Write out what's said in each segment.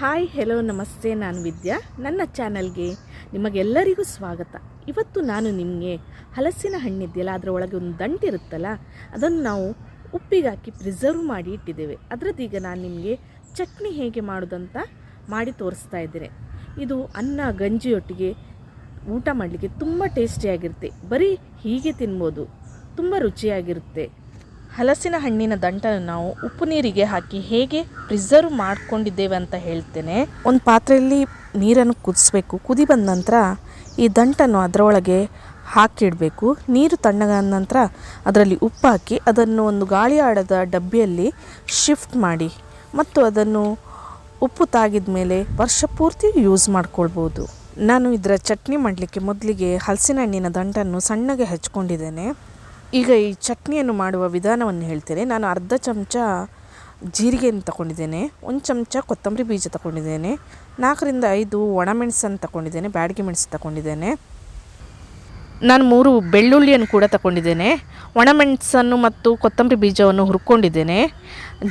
Hi hello ನಮಸ್ತೆ, ನಾನು ವಿದ್ಯಾ. ನನ್ನ ಚಾನಲ್ಗೆ ನಿಮಗೆಲ್ಲರಿಗೂ ಸ್ವಾಗತ. ಇವತ್ತು ನಾನು ನಿಮಗೆ ಹಲಸಿನ ಹಣ್ಣಿದೆಯಲ್ಲ ಅದರ ಒಳಗೆ ಒಂದು ದಂಟಿರುತ್ತಲ್ಲ ಅದನ್ನು ನಾವು ಉಪ್ಪಿಗಾಕಿ ಪ್ರಿಸರ್ವ್ ಮಾಡಿ ಇಟ್ಟಿದ್ದೇವೆ. ಅದರದ್ದೀಗ ನಾನು ನಿಮಗೆ ಚಟ್ನಿ ಹೇಗೆ ಮಾಡೋದಂತ ಮಾಡಿ ತೋರಿಸ್ತಾ ಇದ್ದೇನೆ. ಇದು ಅನ್ನ ಗಂಜಿಯೊಟ್ಟಿಗೆ ಊಟ ಮಾಡಲಿಕ್ಕೆ ತುಂಬ ಟೇಸ್ಟಿಯಾಗಿರುತ್ತೆ ಬರೀ ಹೀಗೆ ತಿನ್ಬೋದು. ತುಂಬ ರುಚಿಯಾಗಿರುತ್ತೆ. ಹಲಸಿನ ಹಣ್ಣಿನ ದಂಟನ್ನು ನಾವು ಉಪ್ಪು ನೀರಿಗೆ ಹಾಕಿ ಹೇಗೆ ಪ್ರಿಸರ್ವ್ ಮಾಡ್ಕೊಂಡಿದ್ದೇವೆ ಅಂತ ಹೇಳ್ತೇನೆ. ಒಂದು ಪಾತ್ರೆಯಲ್ಲಿ ನೀರನ್ನು ಕುದಿಸ್ಬೇಕು. ಕುದಿ ಬಂದ ನಂತರ ಈ ದಂಟನ್ನು ಅದರೊಳಗೆ ಹಾಕಿಡಬೇಕು. ನೀರು ತಣ್ಣಗಾದ ನಂತರ ಅದರಲ್ಲಿ ಉಪ್ಪು ಹಾಕಿ ಅದನ್ನು ಒಂದು ಗಾಳಿ ಆಡದ ಡಬ್ಬಿಯಲ್ಲಿ ಶಿಫ್ಟ್ ಮಾಡಿ ಮತ್ತು ಅದನ್ನು ಉಪ್ಪು ತಾಗಿದ ಮೇಲೆ ವರ್ಷ ಪೂರ್ತಿ ಯೂಸ್ ಮಾಡ್ಕೊಳ್ಬೋದು. ನಾನು ಇದರ ಚಟ್ನಿ ಮಾಡಲಿಕ್ಕೆ ಮೊದಲಿಗೆ ಹಲಸಿನ ಹಣ್ಣಿನ ದಂಟನ್ನು ಸಣ್ಣಗೆ ಹಚ್ಕೊಂಡಿದ್ದೇನೆ. ಈಗ ಈ ಚಟ್ನಿಯನ್ನು ಮಾಡುವ ವಿಧಾನವನ್ನು ಹೇಳ್ತೇನೆ. ನಾನು ಅರ್ಧ ಚಮಚ ಜೀರಿಗೆಯನ್ನು ತಗೊಂಡಿದ್ದೇನೆ. ಒಂದು ಚಮಚ ಕೊತ್ತಂಬರಿ ಬೀಜ ತಗೊಂಡಿದ್ದೇನೆ. ನಾಲ್ಕರಿಂದ ಐದು ಒಣಮೆಣಸನ್ನು ತಗೊಂಡಿದ್ದೇನೆ. ಬ್ಯಾಡಿಗೆ ಮೆಣಸು ತಗೊಂಡಿದ್ದೇನೆ. ನಾನು ಮೂರು ಬೆಳ್ಳುಳ್ಳಿಯನ್ನು ಕೂಡ ತಗೊಂಡಿದ್ದೇನೆ. ಒಣಮೆಣಸನ್ನು ಮತ್ತು ಕೊತ್ತಂಬರಿ ಬೀಜವನ್ನು ಹುರ್ಕೊಂಡಿದ್ದೇನೆ.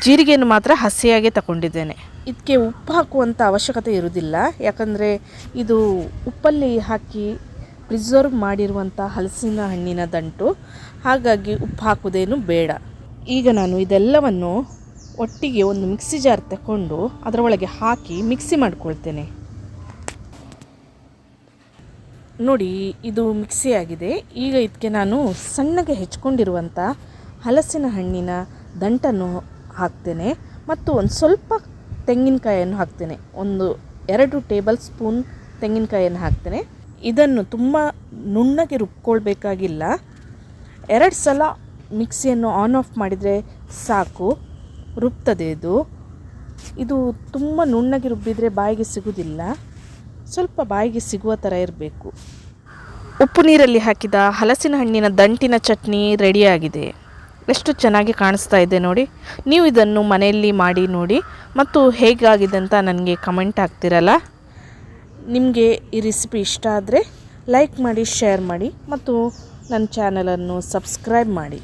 ಜೀರಿಗೆಯನ್ನು ಮಾತ್ರ ಹಸಿಯಾಗೆ ತಗೊಂಡಿದ್ದೇನೆ. ಇದಕ್ಕೆ ಉಪ್ಪು ಹಾಕುವಂಥ ಅವಶ್ಯಕತೆ ಇರುವುದಿಲ್ಲ. ಯಾಕಂದರೆ ಇದು ಉಪ್ಪಲ್ಲಿ ಹಾಕಿ ಪ್ರಿಸರ್ವ್ ಮಾಡಿರುವಂಥ ಹಲಸಿನ ಹಣ್ಣಿನ ದಂಟು. ಹಾಗಾಗಿ ಉಪ್ಪು ಹಾಕೋದೇನು ಬೇಡ. ಈಗ ನಾನು ಇದೆಲ್ಲವನ್ನು ಒಟ್ಟಿಗೆ ಒಂದು ಮಿಕ್ಸಿ ಜಾರ್ ತಗೊಂಡು ಅದರೊಳಗೆ ಹಾಕಿ ಮಿಕ್ಸಿ ಮಾಡ್ಕೊಳ್ತೇನೆ. ನೋಡಿ, ಇದು ಮಿಕ್ಸಿ ಆಗಿದೆ. ಈಗ ಇದಕ್ಕೆ ನಾನು ಸಣ್ಣಗೆ ಹೆಚ್ಕೊಂಡಿರುವಂಥ ಹಲಸಿನ ಹಣ್ಣಿನ ದಂಟನ್ನು ಹಾಕ್ತೇನೆ ಮತ್ತು ಒಂದು ಸ್ವಲ್ಪ ತೆಂಗಿನಕಾಯಿಯನ್ನು ಹಾಕ್ತೇನೆ. ಒಂದು ಎರಡು ಟೇಬಲ್ ಸ್ಪೂನ್ ತೆಂಗಿನಕಾಯಿಯನ್ನು ಹಾಕ್ತೇನೆ. ಇದನ್ನು ತುಂಬ ನುಣ್ಣಗೆ ರುಬ್ಕೊಳ್ಬೇಕಾಗಿಲ್ಲ. ಎರಡು ಸಲ ಮಿಕ್ಸಿಯನ್ನು ಆನ್ ಆಫ್ ಮಾಡಿದರೆ ಸಾಕು, ರುಬ್ತದೆ ಇದು. ಇದು ತುಂಬ ನುಣ್ಣಗೆ ರುಬ್ಬಿದರೆ ಬಾಯಿಗೆ ಸಿಗುವುದಿಲ್ಲ ಸ್ವಲ್ಪ ಬಾಯಿಗೆ ಸಿಗುವ ಥರ ಇರಬೇಕು. ಉಪ್ಪು ನೀರಲ್ಲಿ ಹಾಕಿದ ಹಲಸಿನ ಹಣ್ಣಿನ ದಂಟಿನ ಚಟ್ನಿ ರೆಡಿಯಾಗಿದೆ ಎಷ್ಟು ಚೆನ್ನಾಗಿ ಕಾಣಿಸ್ತಾ ಇದೆ ನೋಡಿ. ನೀವು ಇದನ್ನು ಮನೆಯಲ್ಲಿ ಮಾಡಿ ನೋಡಿ ಮತ್ತು ಹೇಗಾಗಿದೆ ಅಂತ ನನಗೆ ಕಮೆಂಟ್ ಆಗ್ತಿರಲ್ಲ ನಿಮಗೆ ಈ ರೆಸಿಪಿ ಇಷ್ಟ ಆದರೆ ಲೈಕ್ ಮಾಡಿ ಶೇರ್ ಮಾಡಿ ಮತ್ತು ನನ್ನ ಚಾನಲನ್ನು ಸಬ್ಸ್ಕ್ರೈಬ್ ಮಾಡಿ.